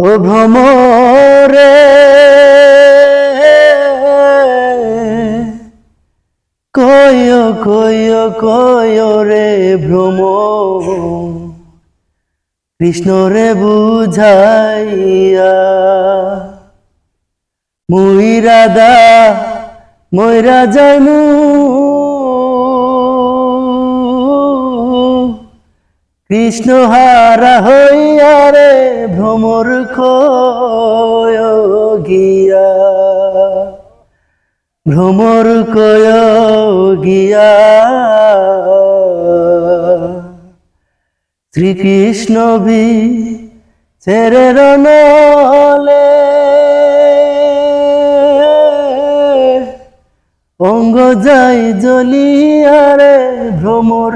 ও ভ্রমরে কয় কয় কয় রে ভ্রম কৃষ্ণ রে বুঝাইয়া মুই রাধা ময়রা জানু। কৃষ্ণ হারা হইয়া রে কয় গিয়া ভ্রমর কয় গিয়া শ্রীকৃষ্ণ ভি ছেড়ে রনলে অঙ্গ যাই জ্বলিয়ারে ভ্রমর